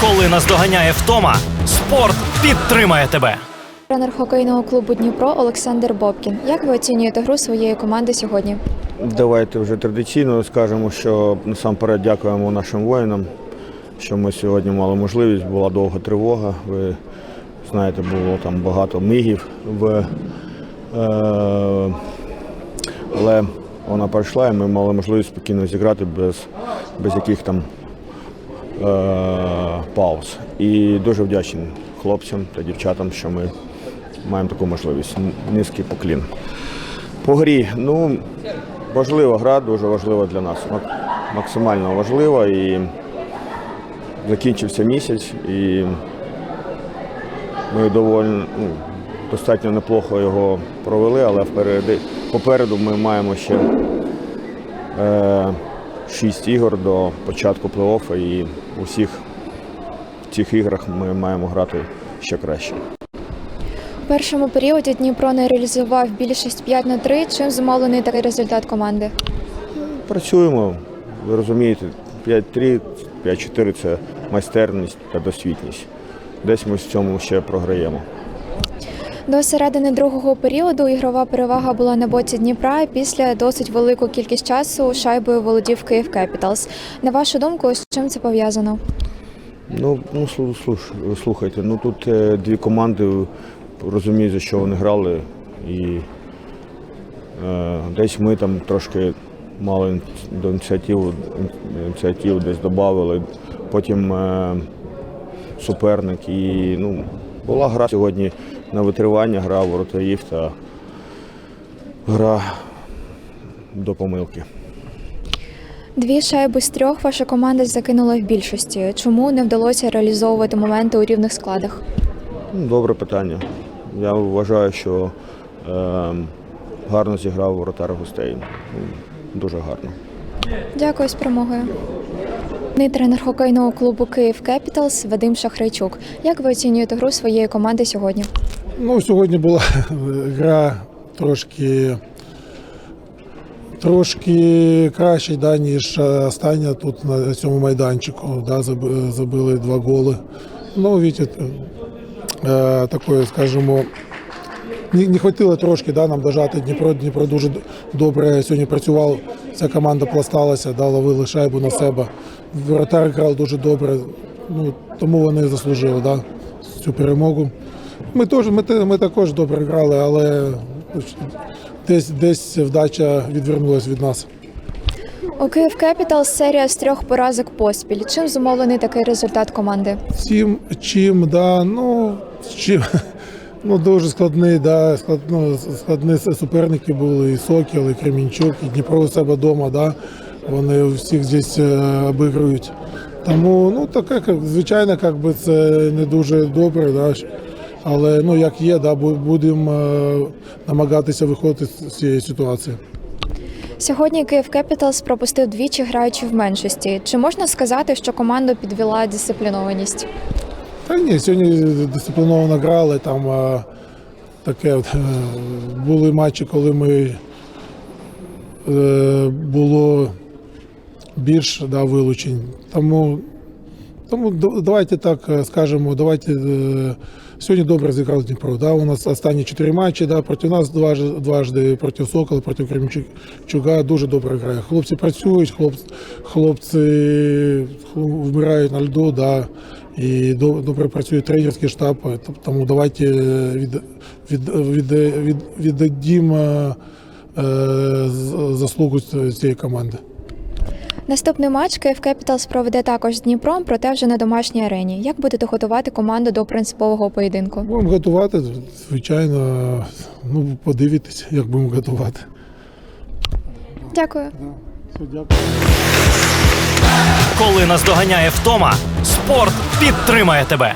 Коли наздоганяє втома, спорт підтримає тебе. Тренер хокейного клубу Дніпро Олександр Бобкін. Як ви оцінюєте гру своєї команди сьогодні? Давайте вже традиційно скажемо, що насамперед дякуємо нашим воїнам, що ми сьогодні мали можливість. Була довга тривога. Ви знаєте, було там багато мигів, в, е, але вона пройшла і ми мали можливість спокійно зіграти без, без яких там пауз. І дуже вдячний хлопцям та дівчатам, що ми маємо таку можливість. Низький поклін. По грі, ну, важлива гра, дуже важлива для нас. Максимально важлива і закінчився місяць і ми доволі ну, достатньо неплохо його провели, але впереди, попереду ми маємо ще е, шість ігор до початку плей-оффу і у всіх цих іграх ми маємо грати ще краще. У першому періоді Дніпро не реалізував більшість 5 на 3. Чим зумовлений такий результат команди? Працюємо, ви розумієте, 5-3, 5-4 це майстерність та досвідність. Десь ми в цьому ще програємо. До середини другого періоду ігрова перевага була на боці Дніпра. Після досить велику кількість часу шайбою володів Київ Кепіталс. На вашу думку, з чим це пов'язано? Ну, ну слухайте, ну тут е, дві команди розуміють, за що вони грали. І е, десь ми там трошки мали до ініціативу, ініціативу десь додали. Потім е, суперник. І ну, була гра сьогодні на витривання, гра воротарів та гра до помилки. Дві шайби з трьох ваша команда закинула в більшості. Чому не вдалося реалізовувати моменти у рівних складах? Ну, Добре питання. Я вважаю, що е, гарно зіграв воротар гостей. Ну, Дуже гарно. Дякую з перемогою. Тренер хокейного клубу Київ Кепіталс Вадим Шахрайчук. Як ви оцінюєте гру своєї команди сьогодні? Ну, сьогодні була гра трошки, трошки краще, да, ніж е, остання тут на цьому майданчику. Да, забили два голи. Ну, видите, е, такое, скажімо, не, не хватило трошки да, нам дожати Дніпро. Дніпро дуже добре сьогодні працював. Ця команда пласталася, да, ловили шайбу на себе. Воротар грав дуже добре. Ну, тому вони заслужили да, цю перемогу. Ми, теж, ми, ми також добре грали, але десь, десь вдача відвернулася від нас. У Київ Кепіталс серія з трьох поразок поспіль. Чим зумовлений такий результат команди? Чим, чим, да, ну, чим, ну, дуже складний, да, склад, ну, складні суперники були, і Сокіл, і Кремінчук, і Дніпро у себе вдома, да, вони всіх здесь е, обігрують. Тому, ну, таке, звичайно, як би це не дуже добре, да, але ну, як є, да, будемо е, намагатися виходити з цієї ситуації. Сьогодні Київ Кепіталс пропустив двічі граючи в меншості. Чи можна сказати, що команду підвела дисциплінованість? Та ні, сьогодні дисципліновано грали. Там е, таке от, е, були матчі, коли ми було більш да, вилучень. Тому, тому давайте так е, скажемо, давайте е, сьогодні добре зіграв Дніпро. Да? У нас останні чотири матчі, да, проти нас дважди, проти Сокола, проти Кремчуга дуже добре грає. Хлопці працюють, хлопці, хлопці вмирають на льду, да, і до- добре працює тренерський штаб. Т- Тому давайте від, від, від, від, віддадімо е, заслугу цієї команди. Наступний матч Київ Кепіталс проведе також з Дніпром, проте вже на домашній арені. Як будете готувати команду до принципового поєдинку? Будемо готувати, звичайно, ну, подивитися, як будемо готувати. Дякую. Все, дякую. Коли наздоганяє втома, спорт підтримає тебе.